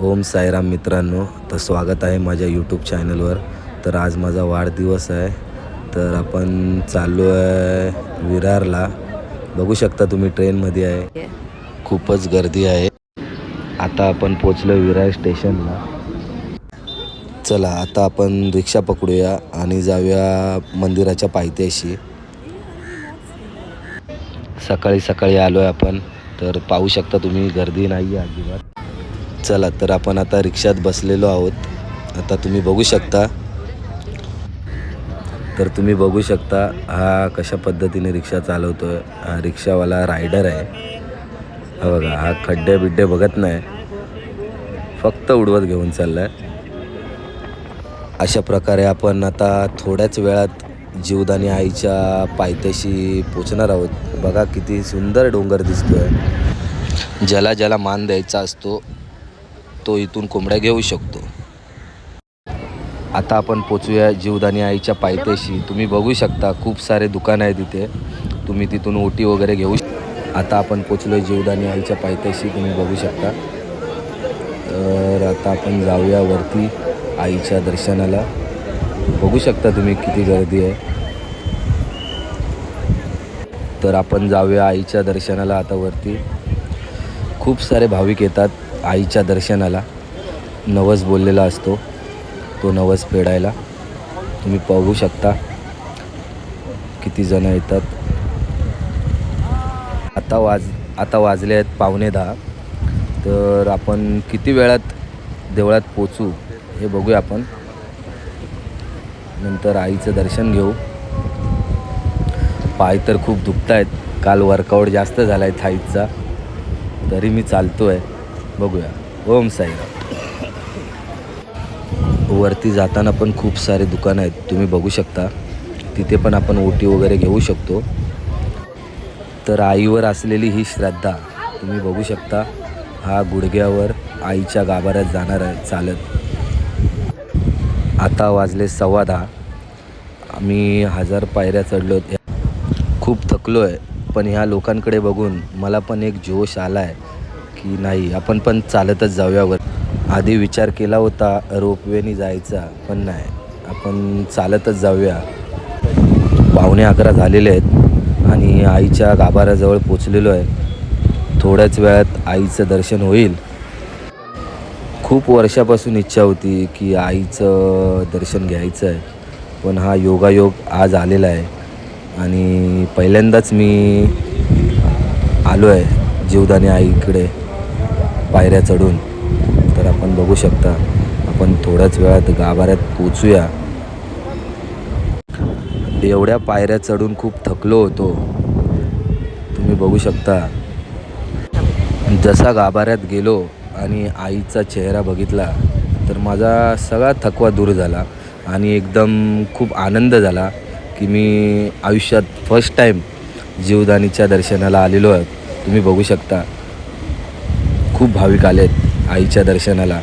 ओम साईराम मित्रांनो तर स्वागत आहे माझ्या यूट्यूब चॅनलवर तर आज माझा वाढदिवस आहे. तर आपण चाललो आहे विरारला. बघू शकता तुम्ही ट्रेनमध्ये आहे. खूपच गर्दी आहे. आता आपण पोचलो विरार स्टेशनला. चला आता आपण रिक्षा पकडूया आणि जाऊया मंदिराच्या पायथ्याशी. सकाळी सकाळी आलो आहे आपण. तर पाहू शकता तुम्ही गर्दी नाही आहे अजिबात. चला तर आपण आता रिक्षात बसलेलो आहोत. आता तुम्ही बघू शकता. तर तुम्ही बघू शकता हा कशा पद्धतीने रिक्षा चालवतो आहे हा रिक्षावाला रायडर आहे. हा बघा हा खड्डे बिड्डे बघत नाही. फक्त उडवत घेऊन चालला आहे अशा प्रकारे आपण आता थोड्याच वेळात जीवदानी आईच्या पायथ्याशी पोचणार आहोत. बघा किती सुंदर डोंगर दिसतो आहे ज्याला ज्याला मान द्यायचा असतो तो इथून कोंबड्या घेऊ शकतो. आता आपण पोचूया जीवदानी आईच्या पायथ्याशी. तुम्ही बघू शकता खूप सारे दुकान आहे तिथे तुम्ही तिथून ओटी वगैरे घेऊ आता आपण पोचलो जीवदानी आईच्या पायथ्याशी तुम्ही बघू शकता. तर आता आपण जाऊया वरती आईच्या दर्शनाला. बघू शकता तुम्ही किती गर्दी आहे. तर आपण जाऊया आईच्या दर्शनाला आता वरती. खूप सारे भाविक येतात. आईच्या दर्शनाला नवस बोललेला असतो तो नवस फेडायला. तुम्ही बघू शकता किती जण येतात. आता वाज आता वाजले आहेत पावणे दहा. तर आपण किती वेळात देवळात पोचू हे बघूया आपण. नंतर आईचं दर्शन घेऊ. पाय तर खूप दुखत आहेत काल वर्कआउट जास्त झाला आहे थाईचा तरी मी चालतो आहे बघूया. ओम साईराम. वरती जाताना पण खूप सारे दुकानं आहेत. तुम्ही बघू शकता. तिथे पण आपण ओटी वगैरे घेऊ शकतो. तर आईवर असलेली ही श्रद्धा तुम्ही बघू शकता हा गुडघ्यावर आईच्या गाभाऱ्यात जाणार आहे चालत. आता वाजले सव्वा दहा. आम्ही हजार पायऱ्या चढलो. खूप थकलो आहे पण ह्या लोकांकडे बघून मला पण एक जोश आला आहे की नाही आपण पण चालतच जाऊयावर. आधी विचार केला होता रोपवेने जायचा पण नाही. आपण चालतच जाऊया. पावणे अकरा झालेले आहेत आणि आईच्या गाभाऱ्याजवळ पोचलेलो आहे. थोड्याच वेळात आईचं दर्शन होईल. खूप वर्षापासून इच्छा होती की आईचं दर्शन घ्यायचं आहे. पण हा योगायोग आज आलेला आहे. आणि पहिल्यांदाच मी आलो आहे जीवदानी आईकडे. पायऱ्या चढून. तर आपण बघू शकता आपण थोड्याच वेळात गाभाऱ्यात पोचूया एवढ्या पायऱ्या चढून खूप थकलो होतो. तुम्ही बघू शकता. जसा गाभाऱ्यात गेलो आणि आईचा चेहरा बघितला तर माझा सगळा थकवा दूर झाला आणि एकदम खूप आनंद झाला की मी आयुष्यात फर्स्ट टाईम जीवदानीच्या दर्शनाला आलेलो आहे. तुम्ही बघू शकता. खूप भाविक आले आहेत आईच्या दर्शनाला.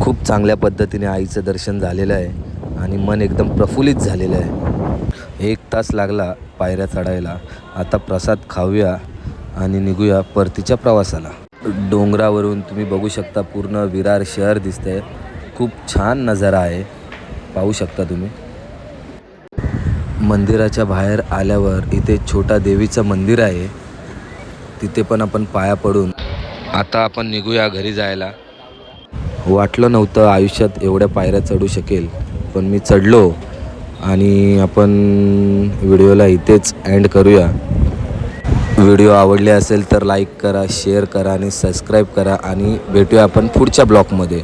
खूप चांगल्या पद्धतीने आईचं दर्शन झालेलं आहे आणि मन एकदम प्रफुल्लित झालेलं आहे. एक तास लागला पायऱ्या चढायला. आता प्रसाद खाऊया आणि निघूया परतीच्या प्रवासाला. डोंगरावरून तुम्ही बघू शकता पूर्ण विरार शहर दिसतंय. खूप छान नजारा आहे. पाहू शकता तुम्ही. मंदिराच्या बाहेर आल्यावर इथे छोटा देवीचं मंदिर आहे. तिथे पण आपण पाया पडून आता आपण निघूया घरी जायला. वाटलं नव्हतं आयुष्यात एवढ्या पायऱ्या चढू शकेल पण मी चढलो आणि आपण व्हिडिओला इथेच एंड करूया. व्हिडिओ आवडले असेल तर लाईक करा शेअर करा आणि सबस्क्राईब करा आणि भेटूया आपण पुढच्या ब्लॉगमध्ये.